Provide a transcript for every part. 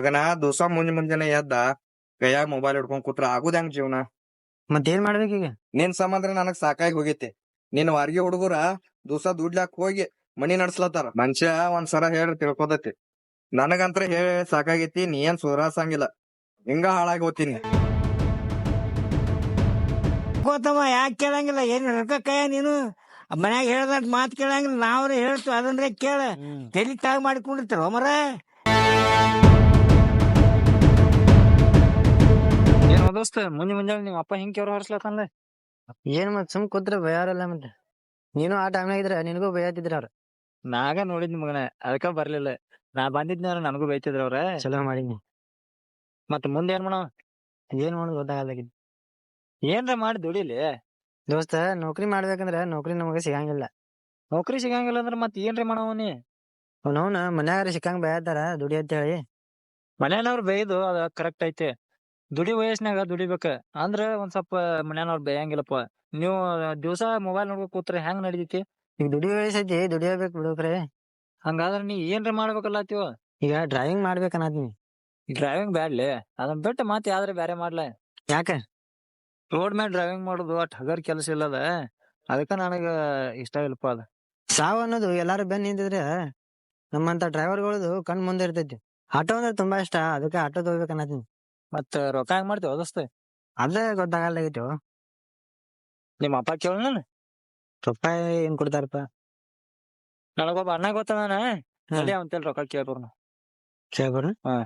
ಮಗನ ದಿವಸ ಮುಂಜ್ ಮುಂಜಾನೆ ಎದ್ದ ಕೈಯಾಗ ಮೊಬೈಲ್ ಹಿಡ್ಕೊಂಡ್ ಕೂತ್ರ ಆಗುದ ಹೆಂಗ್ ಜೀವನ? ಮತ್ತೇನ್ ಮಾಡ್ಬೇಕು ಈಗ? ನಿನ್ ಸಂಬಂಧ ನನಗ್ ಸಾಕಾಗಿ ಹೋಗೈತಿ. ನಿನ್ ವಾರ್ಗಿ ಹುಡುಗರ ದಿವಸ ದುಡ್ಲಾಕ್ ಹೋಗಿ ಮನಿ ನಡ್ಸ್ಲತ್ತಾರ. ಮನುಷ್ಯ ಒಂದ್ಸಲ ಹೇಳಿ ತಿಳ್ಕೊದತಿ ನನಗಂತ್ರ ಹೇಳಿ ಸಾಕಾಗೈತಿ ನೀ ಏನ್ ಸುರಾಸಂಗಿಲ್ಲ ಹಿಂಗ ಹಾಳಾಗಿ ಹೋಗ್ತೀನಿ. ಗೊತ್ತಮ್ಮ ಯಾಕೆ ಕೇಳಂಗಿಲ್ಲ? ಏನ್ ರೊಕ್ಕ ಕೈಯ ನೀನು? ಮನ್ಯಾಗ ಹೇಳ್ದಂತ ಮಾತ್ ಕೇಳಂಗಿಲ್ಲ. ನಾವ್ರೆ ಹೇಳ್ತು ಅದನ್ರೆ ಕೇಳ. ತಲಿ ತಾಗ ಮಾಡಿಕೊಂಡಿರ್ತಾರ ಮರ ದೋಸ್ತ ಮುಂಜಿ ಮುಂಜಾನೆ ನಿಮ್ಮ ಅಪ್ಪ ಹಿಂಗ್ ಕೆವ್ರ ಹೊರಸ್ಲತ್ತಂದ ಏನ್ ಮತ್ ಸುಮ್ ಕೂತ್ರ ಬಯಾರಲ್ಲ ಮತ್ತೆ ನೀನು ಆ ಟೈಮ್ನಾಗ ಇದ್ರ ನಿನಗೂ ಬೈಯತಿದ್ರ ಅವ್ರ. ನಾಗ ನೋಡಿದ್ ಮಗನೆ ಅದಕ್ಕ ಬರ್ಲಿಲ್ಲ. ನಾ ಬಂದಿದ್ನ ನನಗೂ ಬೈತಿದ್ರ ಅವ್ರ. ಚಲೋ ಮಾಡಿನಿ. ಮತ್ ಮುಂದೆ ಏನ್ ಮಾಡವ ಏನ್ ಮಾಡೋದು ಗೊತ್ತಾಗಲ್ಲ ಏನ್ರ ಮಾಡಿ ದುಡಿಲಿ? ದೋಸ್ತ ನೌಕರಿ ಮಾಡ್ಬೇಕಂದ್ರ ನೌಕರಿ ನಮಗೆ ಸಿಗಂಗಿಲ್ಲ. ನೌಕರಿ ಸಿಗಂಗಿಲ್ಲ ಅಂದ್ರ ಮತ್ ಏನ್ರಿ ಮಾಡವ ನೀ ಅವ್ನವ್ನ ಮನ್ಯಾಗ ಸಿಕ್ಕಂಗ್ ಬೈಯತ್ತಾರ ದುಡಿ ಅಂತ ಹೇಳಿ ಮನ್ಯಾನವ್ರ ಬೈದು ಅದ ಕರೆಕ್ಟ್ ಐತಿ. ದುಡಿ ವಯಸ್ಸಿನಾಗ ದುಡಿಬೇಕ. ಅಂದ್ರ ಒಂದ್ ಸ್ವಲ್ಪ ಮನ್ಯಾನವ್ರ ಬೇಯಂಗಿಲ್ಲಪ್ಪ ನೀವು ದಿವಸ ಮೊಬೈಲ್ ನೋಡ್ಬೇಕು ಕೂತ್ರೆ ಹೆಂಗ್ ನಡಿತೈತಿ? ಈಗ ದುಡಿ ವಯಸ್ಸೈತಿ ದುಡಿಯಬೇಕು ಬಿಡುಕ್ರೆ ಹಂಗಾದ್ರೆ ನೀ ಏನ್ರ ಮಾಡ್ಬೇಕಲ್ಲತ್ತೀವ ಈಗ ಡ್ರೈವಿಂಗ್ ಮಾಡ್ಬೇಕನ್ನತ್ತೀನಿ ಡ್ರೈವಿಂಗ್ ಬ್ಯಾಡ್ಲಿ. ಅದನ್ ಬಿಟ್ಟು ಮತ್ತೆ ಯಾವ್ದ್ರ ಬ್ಯಾರೆ ಮಾಡ್ಲ? ಯಾಕ? ರೋಡ್ ಮೇಲೆ ಡ್ರೈವಿಂಗ್ ಮಾಡೋದು ಅಟ್ ಹಗರ್ ಕೆಲಸ ಇಲ್ಲದ. ಅದಕ್ಕ ನನಗ ಇಷ್ಟ ಇಲ್ಲಪ್ಪ ಅದ. ಸಾವು ಅನ್ನೋದು ಎಲ್ಲಾರು ಬೆನ್ ನಿಂತಿದ್ರೆ ನಮ್ಮಂತ ಡ್ರೈವರ್ಗಳದು ಕಣ್ ಮುಂದೆ ಇರ್ತೈತಿ. ಆಟೋ ಅಂದ್ರೆ ತುಂಬಾ ಇಷ್ಟ. ಅದಕ್ಕೆ ಆಟೋ ತಗೋಬೇಕನ್ನತ್ತೀನಿ ಮತ್ತ ರೊಕ್ಕ ಹೆಂಗ್ ಮಾಡ್ತೇವ ದೋಸ್ತ? ಅದೇ ಗೊತ್ತಾಗಲ್ಲಾಗಿತ್ತು ನಿಮ್ಮ ಅಪ್ಪ ಕೇಳ ರೂಪಾಯಿ ಏನ್ ಕೊಡ್ತಾರಪ್ಪ? ನನಗೊಬ್ಬ ಅಣ್ಣ ಗೊತ್ತದಾನ ನಡಿ ಅವಂತೇಳಿ ರೊಕ್ಕ ಕೇಳ್ಬರ್ ಕೇಳ್ಬೋರ್ ಹಾ.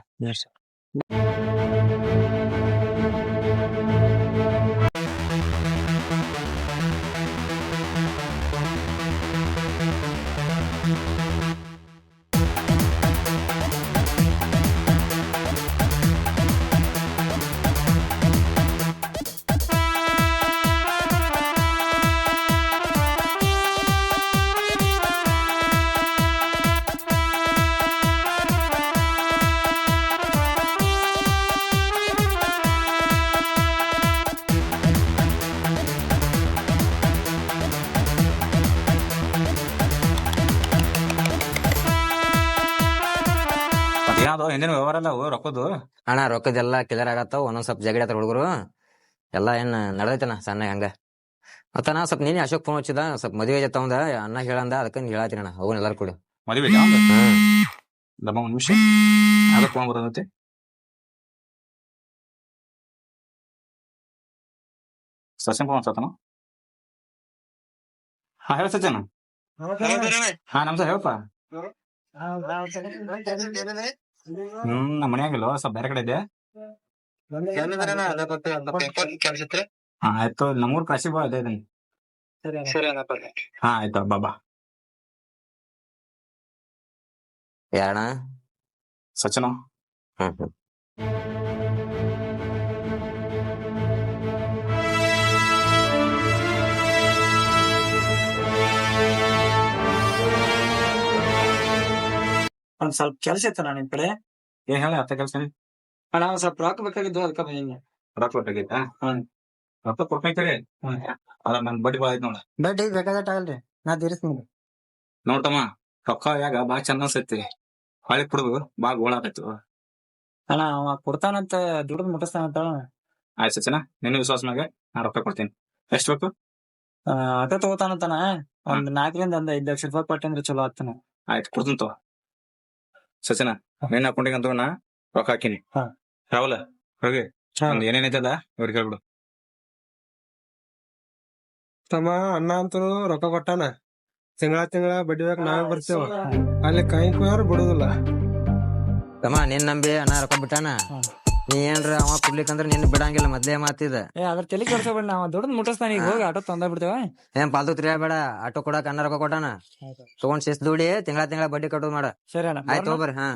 ಹಿಂದಿನ ವ್ಯವಹಾರ ಅಲ್ಲ ಅವು ರೊಕ್ಕದ್ದು? ಅಣ್ಣ ರೊಕ್ಕದೆಲ್ಲ ಕ್ಲಿಯರ್ ಆಗತ್ತಾವ ಒಂದೊಂದ್ ಸ್ವಲ್ಪ ಜಗಡಿ ಆತರ ಹುಡುಗರು. ಎಲ್ಲ ಏನ್ ನಡೆದೈತನ ಸಣ್ಣ ಹಂಗ. ಮತ್ತ ನಾ ಸ್ವಲ್ಪ ನೀನೆ ಅಶೋಕ್ ಫೋನ್ ಹಚ್ಚಿದ ಸ್ವಲ್ಪ ಮದುವೆ ಜೊತೆ ಅವಂದ ಅಣ್ಣ ಹೇಳಂದ ಅದಕ್ಕ ಹೇಳತ್ತೀನಿ ಅಣ್ಣ ಅವನ್ ಎಲ್ಲಾರು ಕೂಡ. ಮದುವೆ ನಮ್ಮ ಒಂದ್ ನಿಮಿಷ. ಫೋನ್ ಬರೋದೈತಿ ಸಚಿನ್ ಫೋನ್ ಸತನ ಹಾ ಹೇಳ ಸಚಿನ್. ಹಾ ಹೇಳಪ್ಪ. ಹ್ಮ್ ನಮ್ಮ ಮನ್ಯಾಗಿಲ್ಲ ಸ್ವಲ್ಪ ಬೇರೆ ಕಡೆ ಇದೆ ಹಾ ಆಯ್ತು ನಮ್ಮೂರ್ ಕಾಶಿ ಬಾ ಅದೇ ಇದೀನಿ. ಹಾ ಆಯ್ತು ಬಾಬಾ ಬಾ. ಯಾರಣ್ಣ? ಸಚಿನ್. ಹ್ಮ್ ಹ್ಮ್. ಒಂದ್ ಸ್ವಲ್ಪ ಕೆಲಸ ಇತ್ತು ನಿಮ್ ಕಡೆ. ಏನ್ ಹೇಳಿ ಅತ್ತ ಕೆಲ್ಸ ಅಣ್ಣ ಒಂದ್ ಸ್ವಲ್ಪ ರೊಕ್ಕ ಬೇಕಾಗಿದ್ದು ಅದಕ್ಕ ಬಂದಿನಿ ರೊಕ್ಕ ಹ್ಮ್. ರೊಕ್ಕ ಕೊಡ್ಬೇಕ್ರಿ. ಅದ ನನ್ ಬಡ್ಡಿ ಬಾಳ ಐತ್ ನೋಡ. ಬಡ್ಡಿ ಬೇಕಾದಟ್ ಆಗಲ್ರಿ. ನಾ ತೀರಿಸ್ತೀನಿ ನೋಡ್ತಮ್ಮ ರೊಕ್ಕ ಯಾಗ ಬಾಳ ಚಂದ ಅನ್ಸೈತಿ. ಹೊಳಿ ಕುಡ್ದು ಬಾಳ ಗೋಳ ಆಗತ್ತು ಅಣ್ಣ ಅವ ಕೊಡ್ತಾನಂತ ದುಡ್ದು ಮುಟ್ಟಿಸ್ತಾನಂತ ಆಯ್ತು ಸಚಿನ ನಿನ್ನ ವಿಶ್ವಾಸ ಮ್ಯಾಗ ನಾ ರೊಕ್ಕ ಕೊಡ್ತೀನಿ. ಎಷ್ಟ್ ಬೇಕು? ಅದ ತಗೋತಾನಂತಾನ ಒಂದ್ ನಾಲ್ಕರಿಂದ ಒಂದ್ ಐದ್ ಲಕ್ಷ ರೂಪಾಯಿ ಕೊಟ್ಟಂದ್ರೆ ಚಲೋ ಆಗ್ತಾನ. ಆಯ್ತು ಕೊಡ್ತೀನಿ ತಗೋ. ಸಚಿನ ನಿನ್ನ ಅಕೌಂಟಿಗೆ ಅಂತ ನಾ ರೊಕ್ಕ ಹಾಕಿನಿ. ಹಾ. ರಾಹುಲ್ ಹೋಗಿ ಒಂದ್ ಏನೇನೈತದ ಇವ್ರಿಗೆ ಹೇಳ್ಬಿಡು ತಮ್ಮ ಅಣ್ಣ ಅಂತೂ ರೊಕ್ಕ ಕೊಟ್ಟಾನ. ತಿಂಗಳ ತಿಂಗಳ ಬಡ್ಡಿ ಬೇಕು ನಾವೇ ಬರ್ತೇವ. ಅಲ್ಲಿ ಕೈ ಕುಯ್ಯಾರು ಬಿಡುದಿಲ್ಲ. ತಮ್ಮ ನಿನ್ ನಂಬಿ ಅಣ್ಣ ರೊಕ್ಕ ಬಿಟ್ಟಾನ. ನೀ ಏನ್ರ ಅವ ಕೊಡ್ಲಿಕ್ಕಂದ್ರ ನಿನ್ ಬಿಡಂಗಿಲ್ಲ ಮೊದ್ಲೇ ಮಾತಿದ ಏ ಅದ್ರ ತಲೆ ಕೆಡ್ಸೋಬೇಡ ನಾವ್ ದುಡ್ದು ಮುಟ್ಟಸ್ತಾನ ಈಗ ಹೋಗಿ ಆಟೋ ತಂದ ಬಿಡ್ತೇವ. ಏನ್ ಪಾಲ್ತು ತಿರ್ಗಾಬೇಡ ಆಟೋ ಕೊಡಾಕ ಅನ್ನ ರೊಕ್ಕ ಕೊಟ್ಟಾನ. ತಗೊಂಡ್ ಶಿಸ್ತ್ ದುಡಿ ತಿಂಗಳ ತಿಂಗಳ ಬಡ್ಡಿ ಕಟ್ಟೋದ್ ಮಾಡ. ಸರಿ ಅಣ್ಣ ಆಯ್ತು ಹೋಗ್ಬರ್ರಿ ಹಾ.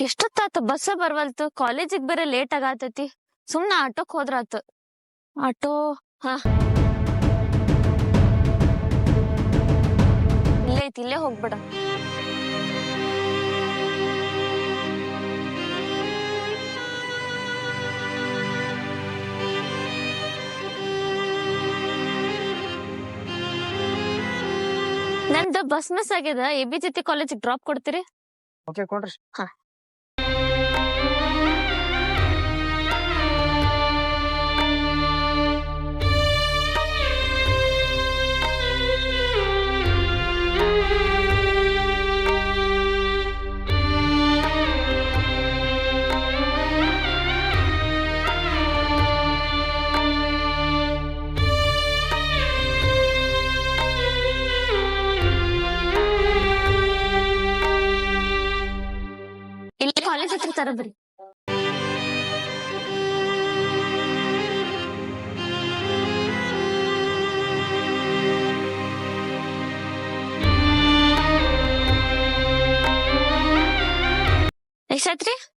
ಎಷ್ಟೊತ್ತಾತ ಬಸ್ ಬರ್ವಲ್ತು? ಕಾಲೇಜಿಗ್ ಬೇರೆ ಲೇಟ್ ಆಗತೈತಿ. ಸುಮ್ನ ಆಟೋಕ್ ಹೋದ್ರಾತು ಆಟೋ? ಹಾ. ಇಲ್ಲೇ ಐತಿ ಇಲ್ಲೇ ಹೋಗ್ಬೇಡ. ನಂದು ಬಸ್ ಮಿಸ್ ಆಗ್ಯದ ಎ ಬಿ ಕಾಲೇಜಿಗೆ ಡ್ರಾಪ್ ಕೊಡ್ತೀರಿ? ಓಕೆ ಕೊಡ್ರಿ. ಹಾ.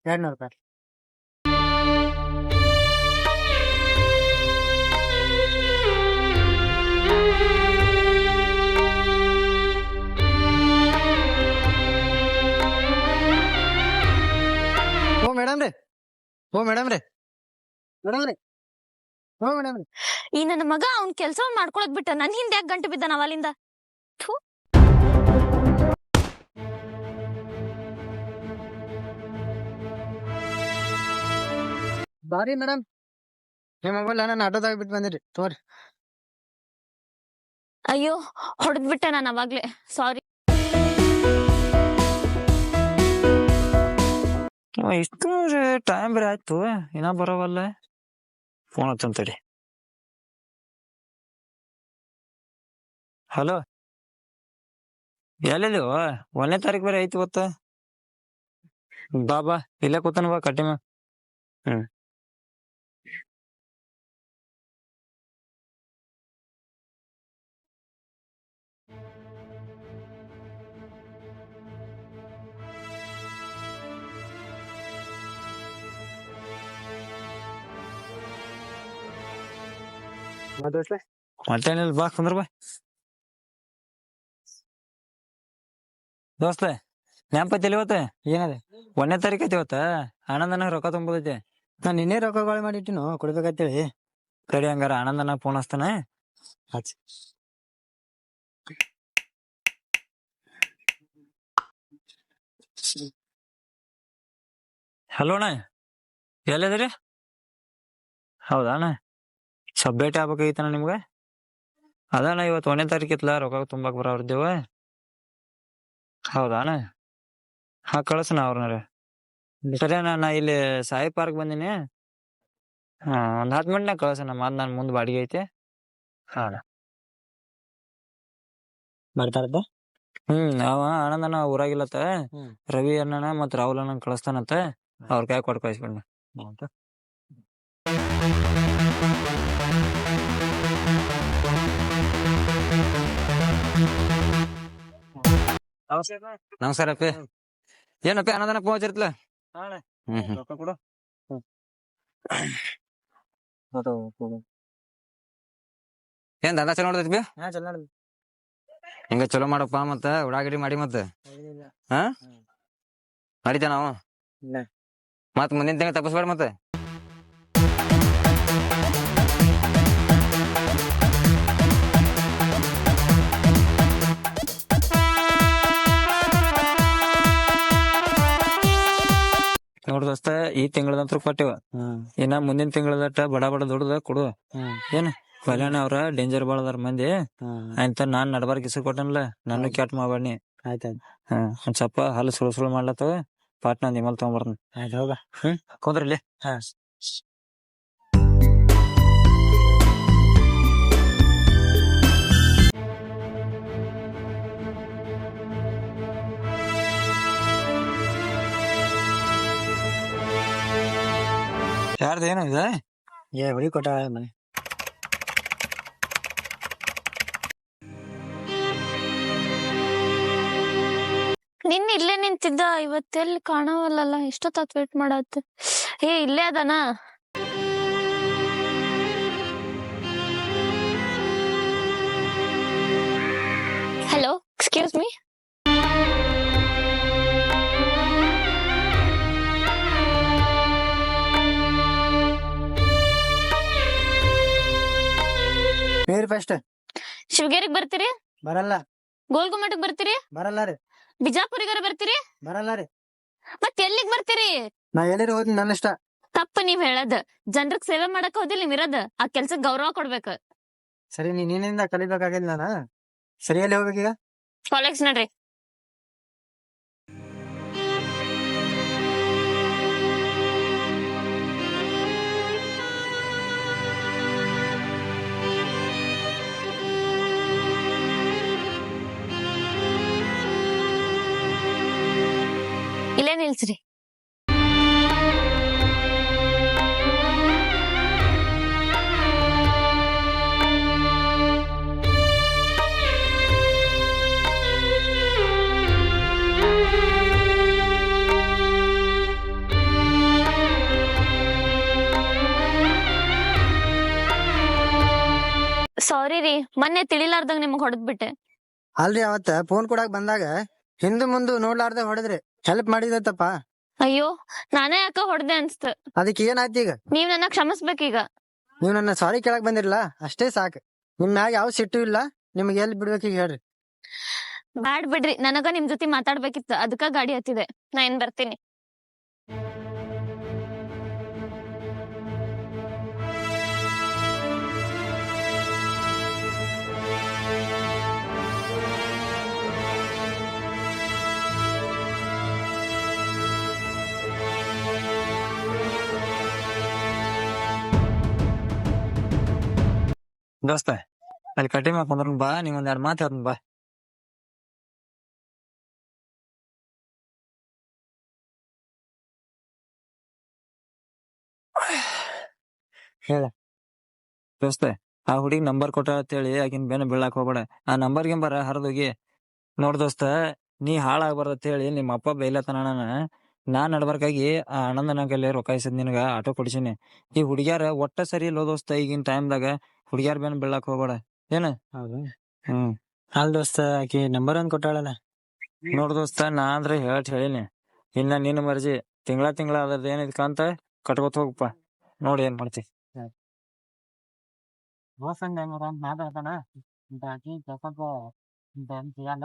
ಎರಡ್ ನೂರು ರೂಪಾಯಿ ಓ ಮೇಡಮ್ ರೀ. ಓ ಮೇಡಮ್ ರೀ. ಮೇಡಮ್ ರೀ. ಹ್ಞೂ ಮೇಡಮ್ ರೀ. ಈ ನನ್ನ ಮಗ ಅವ್ನ್ ಕೆಲ್ಸ ಮಾಡ್ಕೊಳಕ್ ಬಿಟ್ಟ. ನನ್ ಹಿಂದೆ ಯಾಕೆ ಗಂಟು ಬಿದ್ದ ಅವಲಿಂದ ಬಾರಿ ಮೇಡಮ್ ನಿಮ್ಮ ಮೊಬೈಲ್ ನಾನು ಆಟೋದಾಗ ಬಿಟ್ಟು ಬಂದಿರಿ ತೋರಿ. ಅಯ್ಯೋ ಹೊಡೆದ್ ಬಿಟ್ಟೆ ನಾನು ಅವಾಗ್ಲೇ. ಸಾರಿ ಇಷ್ಟು ಟೈಮ್ ಬೇರೆ ಆಯ್ತು. ಇನ್ನ ಬರೋವಲ್ಲ. ಫೋನ್ ಹಚ್ಚಂತಡಿ ಹಲೋ ಎಲ್ಲಿದ್ದೀವ ಒಂದನೇ ತಾರೀಕು ಬೇರೆ ಐತಿ ಇವತ್ತ ಬಾ ಬಾ ಇಲ್ಲೇ ಕೂತಾನ ಬಾ ಕಟ್ಟಿಮ. ಹ್ಮ್. ಮತ್ತೇನಿಲ್ಲ ಬಾ ಕುಂದ್ರ ಬಾ ದೋಸ್ತ ನೆನಪೈತಿಲ್ಲ ಇವತ್ತ ಏನದ ಒಂದನೇ ತಾರೀಕು ಐತಿ ಇವತ್ತ ಆನಂದನ ರೊಕ್ಕ ತುಂಬೋದೈತಿ ನಾ ನಿನ್ನೆ ರೊಕ್ಕಗಳು ಮಾಡಿಟ್ಟಿನು ಕೊಡ್ಬೇಕಂತೇಳಿ ತಡಿ ಹಂಗಾರ ಆನಂದನ ಫೋನ್ ಹಚ್ತಾನೆ ಹಚ್ ಹಲೋ ಅಣ್ಣ ಎಲ್ಲಿದ್ರಿ ಹೌದಾ ಅಣ್ಣ ಭೇಟಿ ಆಗ್ಬೇಕಾಗಿತ್ತಣ್ಣ ನಿಮ್ಗೆ? ಅದಣ್ಣ ಇವತ್ತು ಒಂದನೇ ತಾರೀಕು ಇತ್ತಲ್ಲ ರೊಕ್ಕ ತುಂಬಾಕ್ ಬರೋರ್ದೇವ ಹೌದಾ ಅಣ್ಣ ಹಾ ಕಳಿಸಣ ಅವ್ರನ್ನ ಸರಿ ಅಣ್ಣ ನಾ ಇಲ್ಲಿ ಸಾಯಿ ಪಾರ್ಕ್ ಬಂದಿನಿ. ಹಾ ಒಂದ್ ಹತ್ತು ಮಿನಿಟ್ನಾಗ ಕಳಿಸಣ ಮಾತ್ ನಾನು ಮುಂದೆ ಬಾಡಿಗೆ ಐತೆ. ಹಾ ಬರ್ತಾರದ ಹ್ಮ್ ಅವ ಆನಂದನ ಊರಾಗಿಲ್ಲತ್ತ. ರವಿ ಅಣ್ಣನ ಮತ್ ರಾಹುಲ್ ಅಣ್ಣ ಕಳಿಸ್ತಾನಂತ. ಅವ್ರ ಕೈ ಕೊಟ್ಟು ಕಳಿಸ್ಬಿಡ ನಮಸ್ಕಾರ ಅಪ್ಪಿ. ಏನಪ್ಪಿ ಅನ್ನದಾನ ಕೊಡು. ಏನ್ ದಂಧ ಚಲೋ ನೋಡ್ತೈತಿ. ಹಿಂಗ ಚಲೋ ಮಾಡಪ್ಪ ಮತ್ತ ಉಳ್ಳಾಗಡ್ಡಿ ಮಾಡಿ ಮತ್ತ. ಹಾ? ನಡಿತ ನಾವು. ಮತ್ ಮುಂದಿನ ತಿಂಗಳ ತಪ್ಪಿಸ್ಬೇಡ ಮತ್ತೆ. ನೋಡ್ ದೋಸ್ತ ಈ ತಿಂಗಳದಂತ್ರ ಕೊಟ್ಟಿವ. ಇನ್ನ ಮುಂದಿನ ತಿಂಗಳದಟ್ಟ ಬಡ ಬಡ ದುಡ್ದ ಕೊಡು. ಏನ್ ಕಲ್ಯಾಣ ಅವ್ರ ಡೇಂಜರ್ ಬಾಳ ಅದಾರ ಮಂದಿ. ಅಂತ ನಾನ್ ನಡಬಾರ್ ಕಿಸ ಕೊಟ್ಟನಲ್ಲ ನಾನು ಕ್ಯಾಟ್ ಮಾಡಬೇಡಿ ಆಯ್ತಾಯ್ತು ಹಾ ಒಂದ್ ಸ್ವಲ್ಪ ಹಲ್ಲು ಸುಳು ಸುಳು ಮಾಡ್ಲತ್ತವ ಪಾಟ್ನ ನಿಮ್ಮಲ್ಲಿ ತಗೊಂಡ್ಬರ್ತೀನಿ ಆಯ್ತು ಹೋಗ. ಹ್ಮ್ ಕುಂದ್ರಲ್ಲಿ ಹಾ. ಯಾರ್ದು ಏನು ಇದೆ? ಏ ಹುಡಿ ಕೊಟ್ಟ ಮನೆ. ನಿನ್ನ ಇಲ್ಲೇ ನಿಂತಿದ್ದ ಇವತ್ತೆಲ್ಲಿ ಕಾಣವಲ್ಲಲ್ಲ ಎಷ್ಟೊತ್ತಾತ್ ವೇಟ್ ಮಾಡತ್ತ ಏ ಇಲ್ಲೇ ಅದಾನ? ಬೇರೆ ಫಸ್ಟ್ ಶಿವಗೇರಿಗೆ ಬರ್ತೀರಿ? ಬರಲ್ಲ. ಗೋಲ್ಗುಮ್ಮಟಕ್ ಬರ್ತೀರಿ? ಬರಲ್ಲ ರೀ. ಬಿಜಾಪುರಿಗಾರ ಬರ್ತೀರಿ? ಬರಲ್ಲ ರೀ. ಮತ್ ಎಲ್ಲಿಗ್ ಬರ್ತೀರಿ? ನಾ ಎಲ್ಲಿರ ಹೋದ್ನಿ ನನ್ನ ಇಷ್ಟ. ತಪ್ಪ ನೀವ್ ಹೇಳದ್. ಜನರಿಗೆ ಸೇವೆ ಮಾಡಕ್ ಹೋದಿಲ್ಲ ನೀವ್ ಇರದ್. ಆ ಕೆಲ್ಸಕ್ ಗೌರವ ಕೊಡ್ಬೇಕು. ಸರಿ ನೀ ನಿನ್ನಿಂದ ಕಲಿಬೇಕಾಗಿಲ್ಲ ನಾನ? ಸರಿ ಎಲ್ಲಿ ಹೋಗ್ಬೇಕೀಗ ಕಾಲೇಜ್ ನಡ್ರಿ. ಇಲ್ಲೇ ನಿಲ್ಸ್ರಿ ಸಾರಿ ರೀ ಮೊನ್ನೆ ತಿಳಿಲಾರ್ದಂಗ ನಿಮಗ್ ಹೊಡೆದ್ಬಿಟ್ಟೆ. ಅಲ್ರಿ ಅವತ್ತ ಫೋನ್ ಕೊಡಾಕ್ ಬಂದಾಗ ಹಿಂದು ಮುಂದೆ ನೋಡ್ಲಾರ್ದೆ ಹೊಡೆದ್ರಿ ಹೆಲ್ಪ್ ಮಾಡಿದತ್ತಪ್ಪ. ಅಯ್ಯೋ ನಾನೇ ಯಾಕ ಹೊಡೆದೆ ಅನ್ಸ್ತ. ಅದಕ್ಕೆ ಏನಾಯ್ತು ಈಗ? ನೀವ್ ನನ್ನ ಕ್ಷಮಿಸ್ಬೇಕೀಗ. ನೀವ್ ನನ್ನ ಸಾರಿ ಕೇಳಕ್ ಬಂದಿರಲ್ಲ ಅಷ್ಟೇ ಸಾಕು. ನಿಮ್ ಮ್ಯಾಗ ಯಾವ ಸಿಟ್ಟು ಇಲ್ಲ? ನಿಮ್ಗೆ ಎಲ್ಲಿ ಬಿಡ್ಬೇಕೀಗ ಹೇಳ್ರಿ. ಬ್ಯಾಡ್ ಬಿಡ್ರಿ ನನಗ ನಿಮ್ ಜೊತೆ ಮಾತಾಡ್ಬೇಕಿತ್ತು. ಅದಕ್ಕ ಗಾಡಿ ಹತ್ತಿದೆ. ನಾ ಏನ್ ಬರ್ತೀನಿ? ದೋಸ್ತ, ಅಲ್ಲಿ ಕಟ್ಟಿ ಹಾಕೊಂಡ್ರ ಬಾ, ನೀವ್ ಒಂದ್ ಎರಡ್ ಮಾತು ಹೇಳ್ತೀನಿ ಬಾ. ಹೇಳ. ದೋಸ್ತ, ಆ ಹುಡುಗಿ ನಂಬರ್ ಕೊಟ್ಟ ಅಂತೇಳಿ ಆಕಿನ್ ಬೆನ್ನ ಬೀಳಾಕ್ ಹೋಗ್ಬೇಡ. ಆ ನಂಬರ್ ಗಿಂಬರ ಹರಿದೋಗಿ, ನೋಡ್ ದೋಸ್ತ, ನೀ ಹಾಳಾಗ್ಬಾರ್ದ ಹೇಳಿ ನಿಮ್ಮ ಅಪ್ಪ ಬೈಲತ್ತನ ನಾನು ನಾ ನಡ್ಬರ್ಕಾಗಿ ಆ ಕೈಲಿ ರೊಕ್ಕ ಇಸದ್ ನಿನಗ ಆಟೋ ಕೊಡಿಸೀನಿ. ಈ ಹುಡುಗ್ಯಾರ ಒಟ್ಟ ಸರಿ ಇಲ್ಲೋ ದೋಸ್ತ ಈಗಿನ ಟೈಮ್ದಾಗ. ಹುಡುಗ್ಯಾರ ಬೇನ್ ಬೀಳಾಕ್ ಹೋಗ್ಬೇಡ. ಏನ? ಹೌದು? ಹ್ಮ್. ಅಲ್ ದೋಸ್ತ ಆಕಿ ನಂಬರ್ ಒಂದ್ ಕೊಟ್ಟಾಳಲ್ಲ? ನೋಡ್ ದೋಸ್ತ ನಾ ಅಂದ್ರೆ ಹೇಳ್ ಹೇಳಿನಿ. ಇನ್ನ ನಿನ್ನ ಮರ್ಜಿ. ತಿಂಗಳ ತಿಂಗಳ ಅದ್ರದ್ದು ಏನಿದ್ ಅಂತ ಕಟ್ಕೋತ ಹೋಗಪ್ಪ ನೋಡಿ ಏನ್ ಮಾಡ್ತಿ. ಅಂತ ಮಾತಾಡ್ತಾನ ಆಕಿ ಕೇಳ್ಕೊಂತ ಅಂತ ಸಿಗಲ್ಲ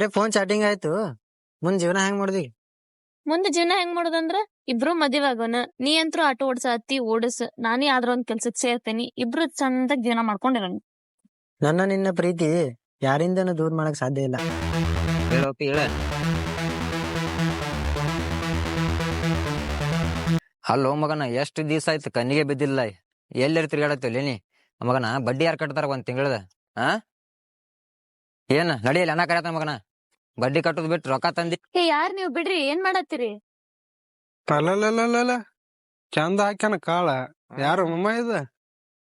ಬರೀ ಫೋನ್ ಚಾಟಿಂಗ್ ಆಯ್ತು. ಮುಂದ್ ಜೀವನ ಹೆಂಗ್ ಮಾಡುದಿ? ಮುಂದ್ ಜೀವನ ಹೆಂಗ್ ಮಾಡೋದಂದ್ರ ಇಬ್ರು ಮದುವೆ ಆಗೋಣ ನೀ ಅಂತೂ ಆಟೋ ಓಡ್ಸ ಹತ್ತಿ ಓಡಿಸ್ ನಾನೇ ಆದ್ರ ಒಂದ್ ಕೆಲ್ಸಕ್ ಸೇರ್ತೇನಿ ಇಬ್ರು ಚಂದಾಗ್ ಜೀವನ ಮಾಡ್ಕೊಂಡಿರೋಣ. ನನ್ನ ನಿನ್ನ ಪ್ರೀತಿ ಯಾರಿಂದನೂ ದೂರ ಮಾಡಕ್ ಸಾಧ್ಯ ಇಲ್ಲ. ಹೇಳೋಪಿ ಹೇಳ. ಮಗನ ಎಷ್ಟು ದಿವಸ ಆಯ್ತು ಕಣ್ಣಿಗೆ ಬಿದ್ದಿಲ್ಲ. ಎಲ್ಲರಿ ತಿರ್ಗಾಡತ್ತಿಲ್ಲ ನೀ? ಮಗನ ಬಡ್ಡಿ ಯಾರು ಕಟ್ತಾರ ಒಂದ್ ತಿಂಗಳದ? ಆ? ಏನ್ ನಡಿಯಲ್ಲ ಅಣ್ಣ ಕರೆಯತ್ತ ಮಗನ? ಬಡ್ಡಿ ಕಟ್ಟೋದ್ ಬಿಟ್ಟು ರೊಕ್ಕ ತಂದಿ ಏ ಯಾರ್ ನೀವ್ ಬಿಡ್ರಿ? ಏನ್ ಮಾಡತ್ತೀರಿ? ಅಲ್ಲಲ್ಲಲ್ಲಲ್ಲ ಚಂದ ಹಾಕ್ಯಾನ ಕಾಳ. ಯಾರು ಮಮ್ಮ ಇದ?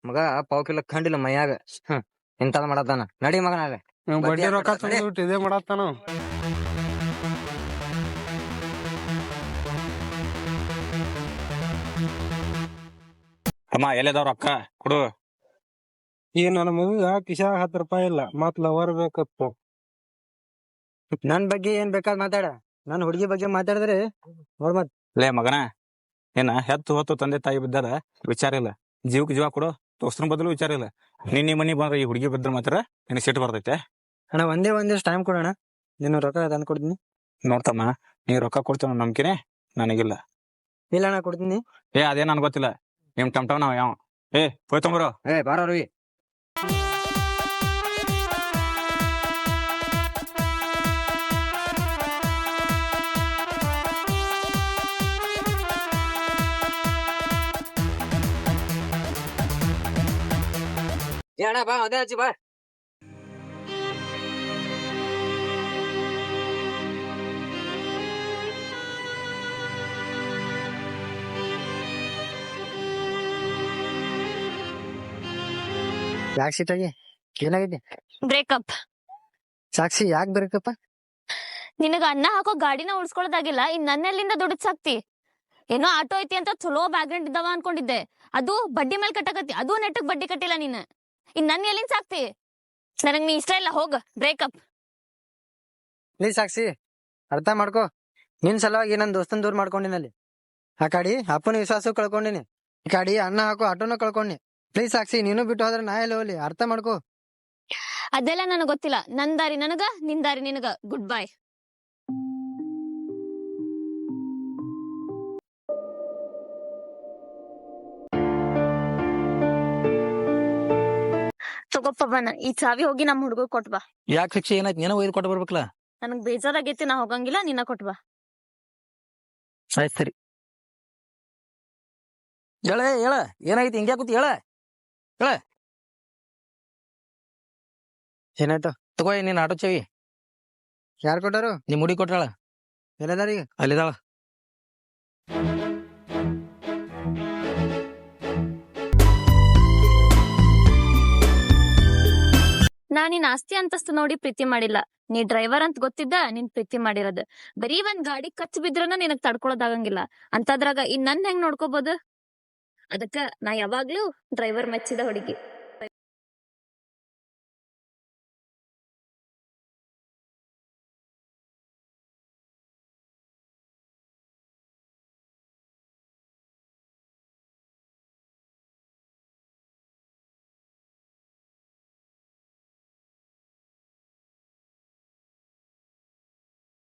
ಮಗ ಪಾವ್ ಕಿಲೋ ಖಂಡಿಲ್ಲ ಮೈಯಾಗ. ಹ್ಮ್ ಮಾಡತ್ತಾನ. ಮಾಡತಾನ ನಡಿ ಮಗನಾಗ. ಇವ್ ಬಡ್ಡಿ ಬಡ್ಡಿ ರೊಕ್ಕ. ತಂದ್ಬಿಟ್ಟು ಇದೇ ಮಾಡತ್ತಾನ ಅವ. ಅಮ್ಮ ಎಲ್ಲಿದಾವ್ ರೊಕ್ಕ? ಕೊಡು. ಏನ ನನ್ನ ಮಗ ಕಿಶಾಗ ಹತ್ತು ರೂಪಾಯಿ ಇಲ್ಲ. ಮತ್ ಲವರ್ ಬೇಕಪ್ಪ. ನನ್ ಬಗ್ಗೆ ಏನ್ ಬೇಕಾದ್ ಮಾತಾಡ. ನನ್ ಹುಡುಗಿ ಬಗ್ಗೆ ಮಾತಾಡಿದ್ರೆ ನೋಡ್ ಮತ್. ಲೇ ಮಗನ ಏನ ಹೆತ್ತು ಹೊತ್ತು ತಂದೆ ತಾಯಿ ಬಿದ್ದಾರ ವಿಚಾರ ಇಲ್ಲ. ಜೀವಕ್ಕೆ ಜೀವ ಕೊಡು ದೋಸ್ತನ ಬದಲು ವಿಚಾರ ಇಲ್ಲ. ನಿನ್ನೆ ಮನಿ ಬಂದ್ರೆ ಈ ಹುಡುಗಿ ಬಿದ್ರ ಮಾತ್ರ ನಿನಗೆ ಸಿಟ್ಟು ಬರ್ತೈತೆ. ಅಣ್ಣ ಒಂದೇ ಒಂದಿಷ್ಟು ಟೈಮ್ ಕೊಡೋಣ. ನೀನು ರೊಕ್ಕ ತಂದು ಕೊಡ್ತೀನಿ. ನೋಡ್ತಮ್ಮ ನೀ ರೊಕ್ಕ ಕೊಡ್ತೀನ ನಂಬಿಕೆನೆ ನನಗಿಲ್ಲ. ಇಲ್ಲ ಅಣ್ಣ ಕೊಡ್ತೀನಿ. ಏ ಅದೇ ನನ್ಗೆ ಗೊತ್ತಿಲ್ಲ. ನಿಮ್ ಟಮ್ ಟಮ್ ನಾವ್ ಯಾವ? ಏ ಹೋಯ್ತಂಬ್ರೋ ಏ ಬಾರ ರವಿ ಏ ಅಣ್ಣ ಬಾ ಅದೇ ಹಚ್ಚಿ ಬಾ ಯಾಕೆ ಏನಾಗೈತಿ ಬ್ರೇಕಪ್ ಸಾಕ್ಷಿ ಯಾಕೆ ಬ್ರೇಕಪ್ಪ ನಿನಗ ಅನ್ನ ಹಾಕೋ ಗಾಡಿನ ಉಳ್ಸ್ಕೊಳೋದಾಗಿಲ್ಲ. ಇನ್ ನನ್ನೆಲ್ಲಿಂದ ದುಡ್ಡು ಸಾಕ್ತಿ ಏನೋ ಆಟೋ ಐತಿ ಅಂತ ಚಲೋ ಬ್ಯಾಗ್ರೆಂಟ್ ಇದ್ದಾವ ಅನ್ಕೊಂಡಿದ್ದೆ. ಅದು ಬಡ್ಡಿ ಮೇಲೆ ಕಟ್ಟಕತ್ತಿ. ಅದು ನೆಟ್ಟಕ್ ಬಡ್ಡಿ ಕಟ್ಟಿಲ್ಲ ನೀನ್. ಇನ್ ನನ್ ಎಲ್ಲಿಂದ ಸಾಕ್ತಿ? ನನಗ್ ನೀ ಇಷ್ಟ ಇಲ್ಲ ಹೋಗ ಬ್ರೇಕಪ್ ನೀ ಸಾಕ್ಷಿ ಅರ್ಥ ಮಾಡ್ಕೋ. ನಿನ್ ಸಲುವಾಗಿ ನನ್ ದೋಸ್ತನ್ ದೂರ ಮಾಡ್ಕೊಂಡಿನಲ್ಲಿ ಆ ಕಡಿ ಅಪ್ಪನ ವಿಶ್ವಾಸ ಕಳ್ಕೊಂಡಿನಿ. ಈ ಕಡಿ ಅನ್ನ ಹಾಕೋ ಆಟೋನು ಕಳ್ಕೊಂಡಿ. ಪ್ಲೀಸ್ ಸಾಕ್ಷಿ ನೀನು ಬಿಟ್ಟು ಹೋದ್ರೆ ನಾ ಎಲ್ಲಿ ಹೋಗ್ಲಿ? ಅರ್ಥ ಮಾಡ್ಕೋ. ಅದೆಲ್ಲ ನನಗ್ ಗೊತ್ತಿಲ್ಲ. ನನ್ ದಾರಿ ನನಗ ನಿನ್ ದಾರಿ ನಿನಗ. ಗುಡ್ ಬೈ ಬನ್ನ ಈ ಚಾವಿ ಹೋಗಿ ನಮ್ಮ ಹುಡುಗ ಕೊಟ್ಬಾ ಯಾಕೆ ಶಿಕ್ಷೆ ಏನಾಯ್ತು ನೀನ ಒಯ್ದು ಕೊಟ್ಟು ಬರ್ಬೇಕಲ್ಲ ನನಗ್ ಬೇಜಾರಾಗೈತಿ ನಾ ಹೋಗಂಗಿಲ್ಲ ನಿನ್ನ ಕೊಟ್ಬಾ ಆಯ್ತು ಸರಿ. ಹೇಳ ಹೇಳ. ಏನಾಗೈತಿ? ಹಿಂಗ್ಯಾ ಕೂತಿ ಹೇಳ. ಹೇಳ. ಏನಾಯ್ತು? ತಗೋ ನೀನ್ ಆಟೋ ಚವಿ. ಯಾರು ಕೊಟ್ಟಾರು? ನಿಮ್ ಹುಡಿ ಕೊಟ್ಟಾಳ ಎಲ್ಲದಾರ ಈಗ ಅಲ್ಲಿದಾಳ. ನಾ ನಿನ್ ಆಸ್ತಿ ಅಂತಸ್ತು ನೋಡಿ ಪ್ರೀತಿ ಮಾಡಿಲ್ಲ. ನೀ ಡ್ರೈವರ್ ಅಂತ ಗೊತ್ತಿದ್ದ ನಿನ್ ಪ್ರೀತಿ ಮಾಡಿರೋದು. ಬರೀ ಒಂದ್ ಗಾಡಿ ಕಚ್ ಬಿದ್ರನ ನಿನಗ್ ತಡ್ಕೊಳೋದಾಗಂಗಿಲ್ಲ ಅಂತದ್ರಾಗ ಇನ್ ನನ್ ಹೆಂಗ್ ನೋಡ್ಕೋಬಹುದು ಅದಕ್ಕ ನಾ ಯಾವಾಗ್ಲೂ ಡ್ರೈವರ್ ಮೆಚ್ಚಿದ ಹುಡುಗಿ.